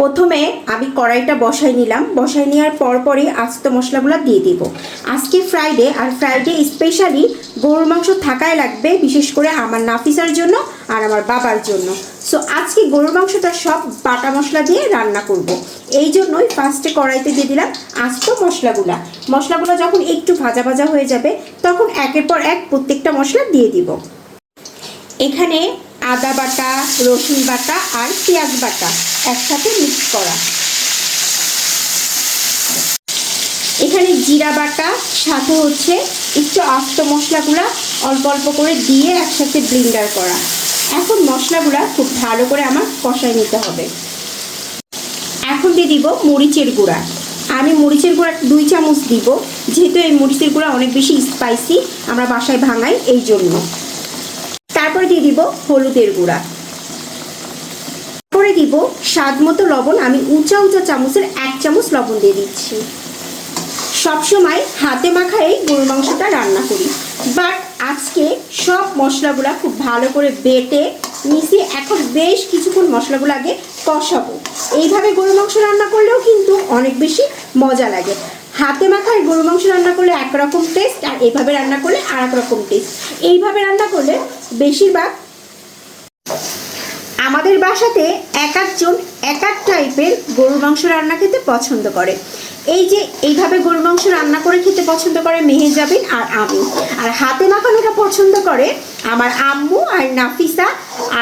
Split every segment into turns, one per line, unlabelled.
প্রথমে আমি কড়াইটা বসাই নিলাম। বসাই নেওয়ার পর পরই আস্ত মশলাগুলো দিয়ে দিব। আজকে ফ্রাইডে আর ফ্রাইডে স্পেশালি গরুর মাংস থাকাই লাগবে, বিশেষ করে আমার নাফিসার জন্য আর আমার বাবার জন্য। সো আজকে গরুর মাংসটা সব বাটা মশলা দিয়ে রান্না করব। এই জন্যই ফার্স্টে কড়াইতে দিয়ে দিলাম আস্ত মশলাগুলা। মশলাগুলো যখন একটু ভাজা ভাজা হয়ে যাবে, তখন একের পর এক প্রত্যেকটা মশলা দিয়ে দিব। এখানে আদা বাটা, রসুন বাটা আর পেঁয়াজ বাটা একসাথে মিক্স করা। এখানে জিরা বাটা, সাথে হচ্ছে একটু আস্ত মশলাগুলা অল্প অল্প করে দিয়ে একসাথে ব্লিন্ডার করা। এখন মশলাগুলা খুব ভালো করে আমার কষায় নিতে হবে। এখন দিয়ে দিব মরিচের গুঁড়া। আমি মরিচের গুঁড়া দুই চামচ দিব, যেহেতু এই মরিচের গুঁড়া অনেক বেশি স্পাইসি আমরা বাসায় ভাঙাই এই জন্য। তারপরে দিয়ে দিব হলুদের গুঁড়া। তারপরে দিব স্বাদ মতো লবণ, আমি উঁচা উঁচা চামচের এক চামচ লবণ দিয়ে দিচ্ছি। সবসময় হাতে মাখায় গরুর মাংসটা রান্না করি। বাট আজকে সব মশলাগুলো খুব ভালো করে বেটে মিশিয়ে এখন বেশ কিছুক্ষণ মশলাগুলো আগে কষাবো। এইভাবে গরুর মাংস রান্না করলেও কিন্তু অনেক বেশি মজা লাগে। হাতে মাখায় গরু মাংস রান্না করলে একরকম টেস্ট আর এইভাবে রান্না করলে আর রকম টেস্ট এইভাবে রান্না করলে বেশিরভাগ আমাদের বাসাতে এক একজন এক এক টাইপের গরুর মাংস রান্না খেতে পছন্দ করে। এই যে এইভাবে গরুর মাংস রান্না করে খেতে পছন্দ করে মেহেজাবিন আর আমি। আর হাতে মাখানোটা পছন্দ করে আমার আম্মু আর নাফিসা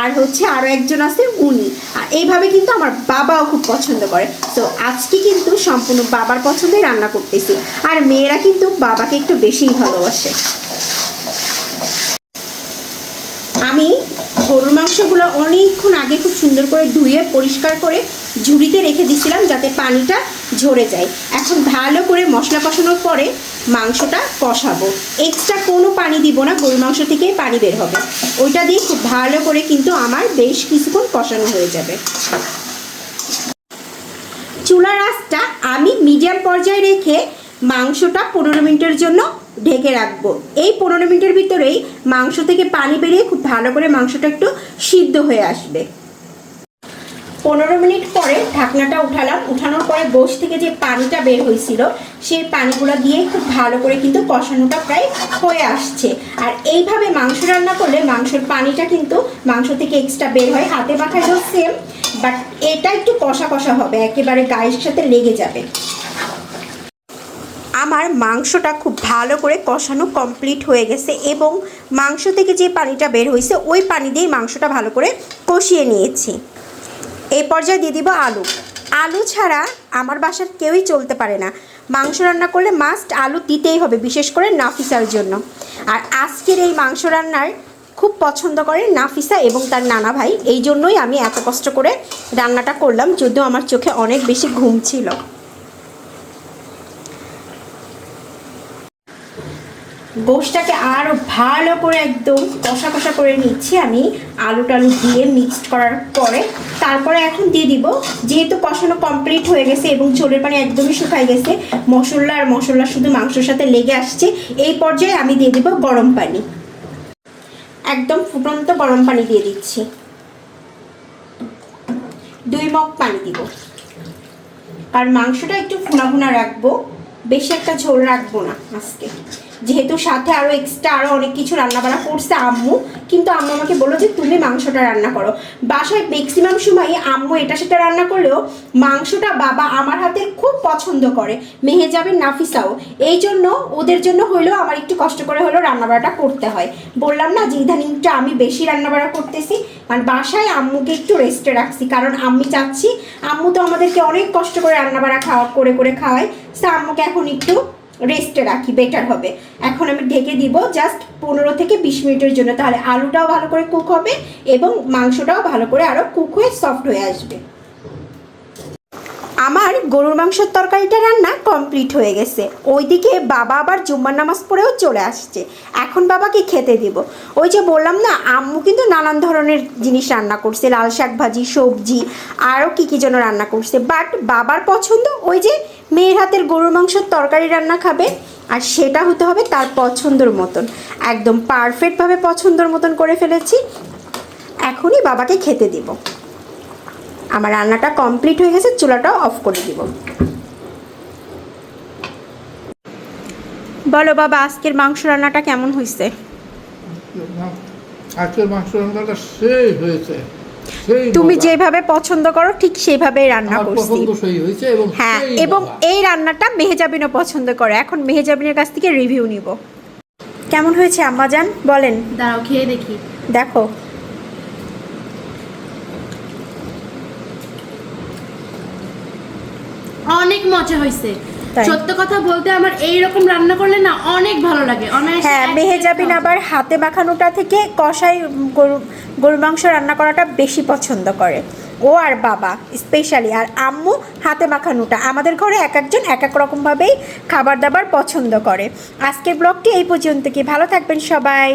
আর হচ্ছে আরও একজন আছে উনি। আর এইভাবে কিন্তু আমার বাবাও খুব পছন্দ করে। তো আজকে কিন্তু সম্পূর্ণ বাবার পছন্দে রান্না করতেছি। আর মেয়েরা কিন্তু বাবাকে একটু বেশিই ভালোবাসে। আমি গরুর মাংসগুলো অনেকক্ষণ আগে খুব সুন্দর করে ধুয়ে পরিষ্কার করে ঝুড়িতে রেখে দিছিলাম যাতে পানিটা ঝরে যায়। এখন ভালো করে মশলা কষানোর পরে মাংসটা কষাবো। এক্সট্রা কোনো পানি দিব না, গরুর মাংস থেকে পানি বের হবে। ওইটা দিয়ে খুব ভালো করে কিন্তু আমার বেশ কিছুক্ষণ কষানো হয়ে যাবে। চুলার আঁচটা আমি মিডিয়াম পর্যায়ে রেখে মাংসটা পনেরো মিনিটের জন্য ঢেকে রাখব। এই পনেরো মিনিটের ভিতরেই মাংস থেকে পানি বেরিয়ে খুব ভালো করে মাংসটা একটু সিদ্ধ হয়ে আসবে। পনেরো মিনিট পরে ঢাকনাটা উঠালাম। উঠানোর পরে গোশ থেকে যে পানিটা বের হয়েছিল, সেই পানিগুলো দিয়ে খুব ভালো করে কিন্তু কষানোটা প্রায় হয়ে আসছে। আর এইভাবে মাংস রান্না করলে মাংসের পানিটা কিন্তু মাংস থেকে এক্সট্রা বের হয়। হাতে মাথায় মাখাইলেও সেম বাট এটা একটু কষা কষা হবে, একেবারে গায়ের সাথে লেগে যাবে। আমার মাংসটা খুব ভালো করে কষানো কমপ্লিট হয়ে গেছে এবং মাংস থেকে যে পানিটা বের হয়েছে, ওই পানি দিয়েই মাংসটা ভালো করে কষিয়ে নিয়েছি। এই পর্যায়ে দিয়ে দিব আলু। আলু ছাড়া আমার বাসার কেউই চলতে পারে না। মাংস রান্না করলে মাস্ট আলু দিতেই হবে, বিশেষ করে নাফিসার জন্য। আর আজকের এই মাংস রান্নার খুব পছন্দ করে নাফিসা এবং তার নানা ভাই। এই জন্যই আমি এত কষ্ট করে রান্নাটা করলাম, যদিও আমার চোখে অনেক বেশি ঘুম ছিল। গোশটাকে আরও ভালো করে একদম কষা কষা করে নিচ্ছি আমি আলু টালু দিয়ে মিক্সড করার পরে। তারপরে এখন দিয়ে দিব, যেহেতু কষানো কমপ্লিট হয়ে গেছে এবং ঝোলের পানি একদমই শুকাই গেছে, মশলা আর মশলা শুধু মাংসের সাথে লেগে আসছে, এই পর্যায়ে আমি দিয়ে দিব গরম পানি। একদম ফুটন্ত গরম পানি দিয়ে দিচ্ছি। দুই মগ পানি দিব। আর মাংসটা একটু ফুনা ফুনা রাখব, বেশি একটা ঝোল রাখব না আজকে। যেহেতু সাথে আরও এক্সট্রা আরও অনেক কিছু রান্নাবান্না করছে আম্মু, কিন্তু আম্মু আমাকে বলল যে তুমি মাংসটা রান্না করো। বাসায় ম্যাক্সিমাম সময় আম্মু এটা সেটা রান্না করলেও মাংসটা বাবা আমার হাতে খুব পছন্দ করে মেহে যাবে নাফিসাও। এই জন্য ওদের জন্য হইলেও আমার একটু কষ্ট করে হলেও রান্নাবাড়াটা করতে হয়। বললাম না যে ইদানিংটা আমি বেশি রান্নাবাড়া করতেছি কারণ বাসায় আম্মুকে একটু রেস্টে রাখছি, কারণ আমি চাচ্ছি আম্মু তো আমাদেরকে অনেক কষ্ট করে রান্নাবাড়া খাওয়া, করে করে খাওয়ায় সে আম্মুকে এখন একটু রেস্টে রাখি বেটার হবে। এখন আমি ঢেকে দিব জাস্ট পনেরো থেকে বিশ মিনিটের জন্য, তাহলে আলুটাও ভালো করে কুক হবে এবং মাংসটাও ভালো করে আরও কুক হয়ে সফট হয়ে আসবে। আমার গরুর মাংসের তরকারিটা রান্না কমপ্লিট হয়ে গেছে। ওইদিকে বাবা আবার জুম্মার নামাজ পড়েও চলে আসছে। এখন বাবাকে খেতে দিব। ওই যে বললাম না, আম্মু কিন্তু নানান ধরনের জিনিস রান্না করছে, লাল শাক ভাজি, সবজি, আরও কী কী যেন রান্না করছে। বাট বাবার পছন্দ ওই যে মেয়ের হাতের গরুর মাংসের তরকারি রান্না খাবে, আর সেটা হতে হবে তার পছন্দর মতন। একদম পারফেক্টভাবে পছন্দর মতন করে ফেলেছি। এখনই বাবাকে খেতে দিব। আমার রান্নাটা কমপ্লিট হয়ে গেছে চুলাটাও অফ করে দিব। বলো বাবা আজকের মাংস রান্নাটা কেমন হয়েছে
আজকের মাংস রান্নাটা সেই হয়েছে
তুমি। যেভাবে পছন্দ করো ঠিক সেভাবেই রান্না করছি। হ্যাঁ এবং এই রান্নাটা মেহেজাবিনও পছন্দ করে। এখন মেহেজাবিনের কাছ থেকে রিভিউ নিব। কেমন হয়েছে আম্মাজান? বলেন।
দাঁড়াও খেয়ে দেখি।
দেখো
অনেক মজা হয়েছে। সত্য কথা বলতে আমার এই রকম রান্না করলে না অনেক ভালো লাগে।
হ্যাঁ মেহেজাবিন আবার হাতে মাখানোটা থেকে কষাই গরু গরুর মাংস রান্না করাটা বেশি পছন্দ করে। ও আর বাবা স্পেশালি আর আম্মু হাতে মাখানোটা। আমাদের ঘরে এক একজন এক এক রকমভাবেই খাবার দাবার পছন্দ করে। আজকের ব্লগটি এই পর্যন্ত কি। ভালো থাকবেন সবাই।